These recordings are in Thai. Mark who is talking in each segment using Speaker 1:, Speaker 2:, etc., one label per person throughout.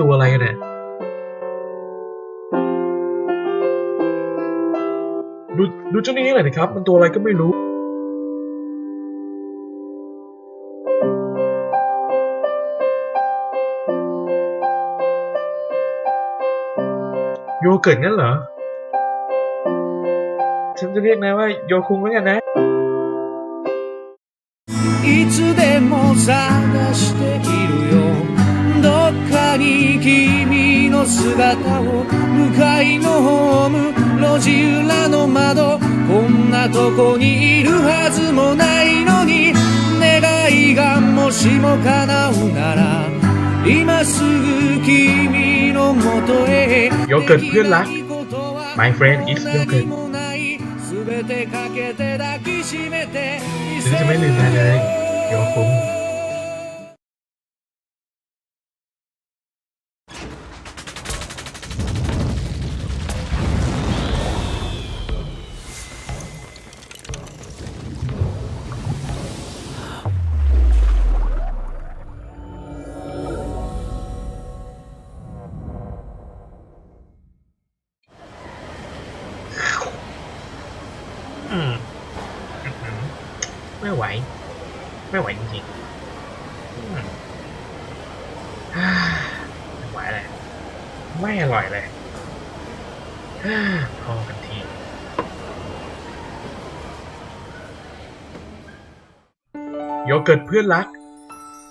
Speaker 1: ตัวอะไรกันเนี่ย ดูดูเจ้านี้หน่อยดิครับ มันตัวอะไรก็ไม่รู้ โยเกิร์ตงั้นเหรอ ฉันจะเรียกนายว่าโยคุงแล้วกันนะ
Speaker 2: いつでも探しているよどっか に君の姿を向かいのホーム路地裏の窓こんなとこにいるはずもないのに願いがもしも叶うなら今すぐ君のもとへ
Speaker 1: Your good good luck My friend is your
Speaker 2: good 全てかけて抱きしめて
Speaker 1: Since when is that your home? ไม่ไหว ไม่ไหวจริงๆห่าไม่ไหวเลยไม่อร่อยเลยพอกันทีโยเกิร์ตเพื่อนรัก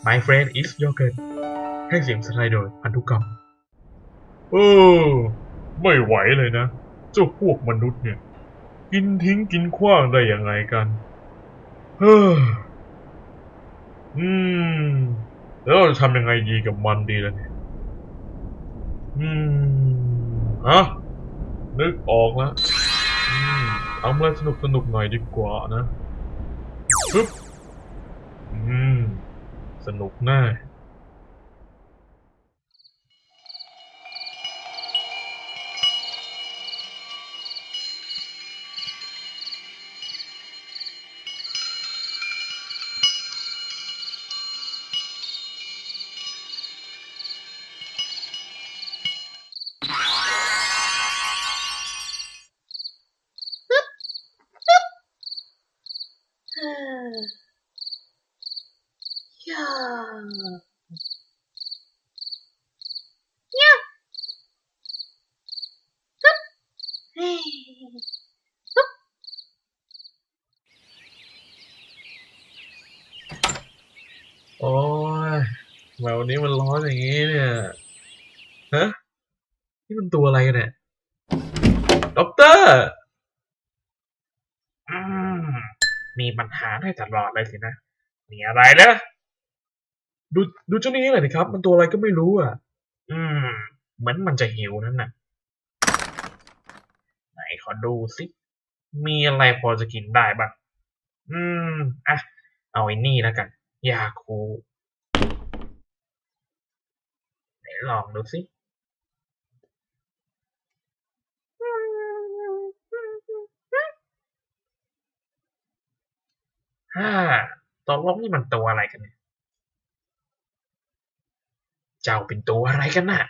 Speaker 1: My friend is yogurt ให้เสียงสไลด์โดยพันธุกรรม เออ ไม่ไหวเลยนะ เจ้าพวกมนุษย์เนี่ย กินทิ้งกินขว้างได้ยังไงกัน อืม แล้วเราจะทำยังไงดีกับมันดีล่ะเนี่ย อืม ฮะ นึกออกแล้วอืมเอะไรสนุกสนุกหน่อยดีกว่านะปึ๊บอืม สนุกแน่ โอ้ยทำไมวันนี้มันร้อนอย่างนี้เนี่ยฮะนี่มันตัวอะไรกันเนี่ยด็อกเตอร์อืมมีปัญหาได้ตลอดเลยสินะ มีอะไรเนะดูดูเจ้านี้หน่อยดิครับ มันตัวอะไรก็ไม่รู้อะ อืม เหมือนมันจะหิวนั่นน่ะ ไหนขอดูสิ มีอะไรพอจะกินได้บ้าง อืม อะ เอาไอ้นี่แล้วกัน ยาคูไหนลองดูสิฮ่าตกลงนี่มันตัวอะไรกันเนี่ย เจ้าเป็นตัวอะไรกันน่ะ，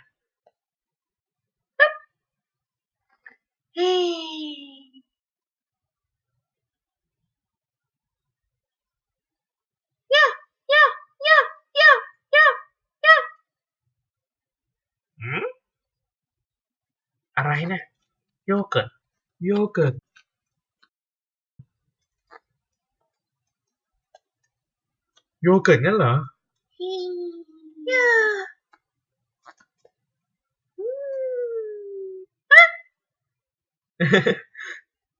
Speaker 3: 呀
Speaker 1: อืม อะไรนะโยเกิร์ตโยเกิร์ตโยเกิร์ตงั้นเหรอ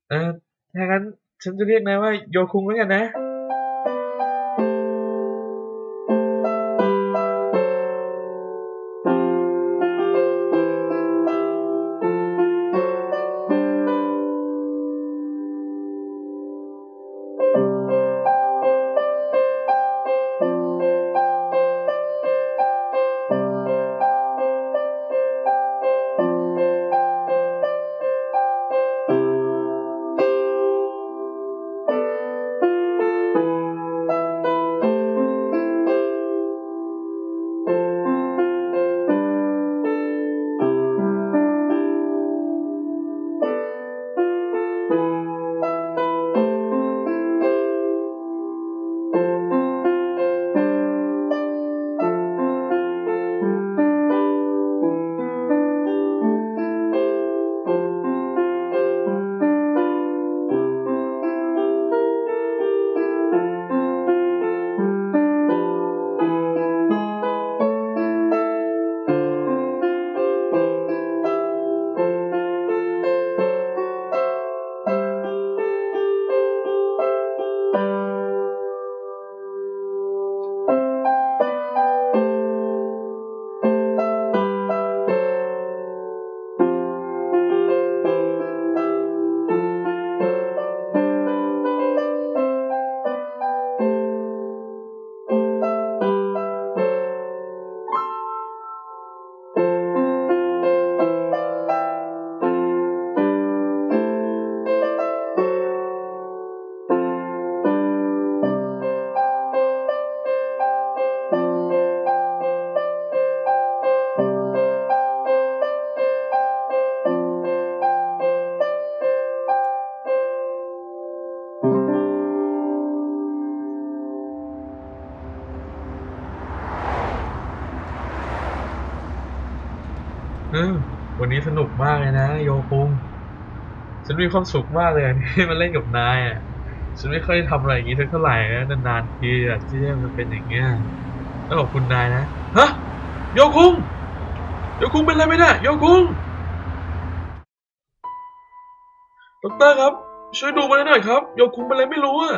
Speaker 1: เออถ้างั้นฉันจะเรียกนายว่าโยคุงแล้วกันนะ วันนี้สนุกมากเลยนะ โยคุงฉันมีความสุขมากเลยที่มาเล่นกับนายอะฉันไม่ค่อยทำอะไรอย่างนี้เท่าไหร่นะนานๆทีอะที่มันเป็นอย่างเงี้ยต้องขอบคุณนายนะฮะโยคุงโยคุงเป็นอะไรไหมเนี่ยโยคุงด็อกเตอร์ครับ ช่วยดูมาหน่อยครับโยคุงเป็นอะไรไม่รู้อะ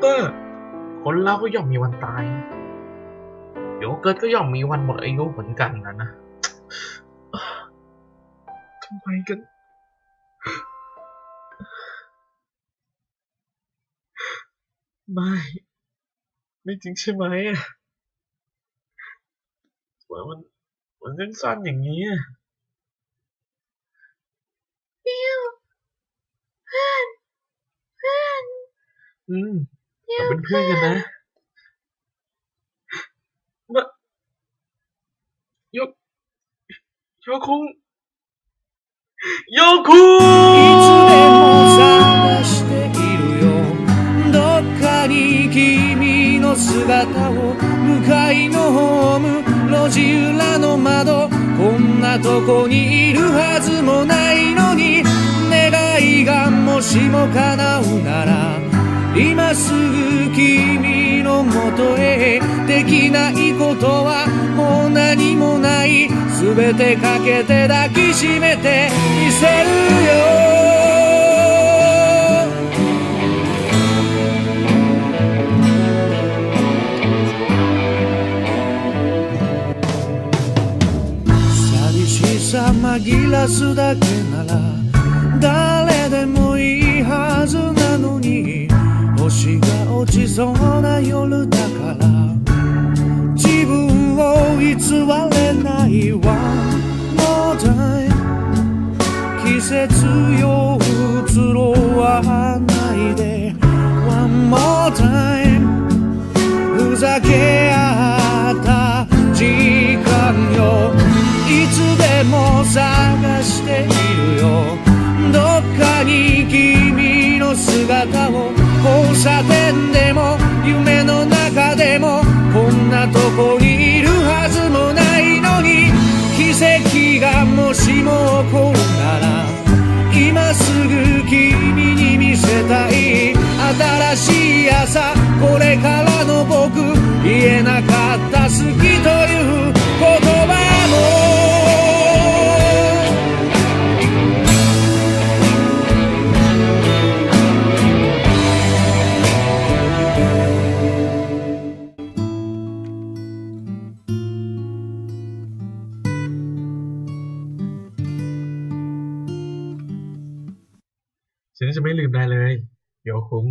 Speaker 1: เตอร์ คนเราก็ย่อมมีวันตาย โยเกิร์ตก็ย่อมมีวันหมดอายุเหมือนกันนะนะทำไมกันไม่ ไม่จริงใช่ไหมอะทำไมมันมันยังสั้นอย่างนี้อะ
Speaker 3: บิวเพื่อนเพื่อน
Speaker 1: อืม เราเป็นเพื่อนกันนะมาโยโยคุงโยคุง
Speaker 2: いつでも探しているよどっかに君の姿を向かいのホーム路地裏の窓こんなとこにいるはずもないのに願いがもしも叶うなら 今すぐ君のもとへできないことはもう何もない全てかけて抱きしめてみせるよ。寂しさ紛らすだけなら星が落ちそうな夜だから自分を偽れない One more time 季節よ移ろわないで One more time ふざけ合った時間よいつでも探しているよどっかに君の姿を差点でも夢の中でもこんなとこにいるはずもないのに奇跡がもしも起こるなら今すぐ君に見せたい新しい朝これからの僕言えなかった好きという
Speaker 1: ฉันจะไม่ลืมนายเลย โยคุง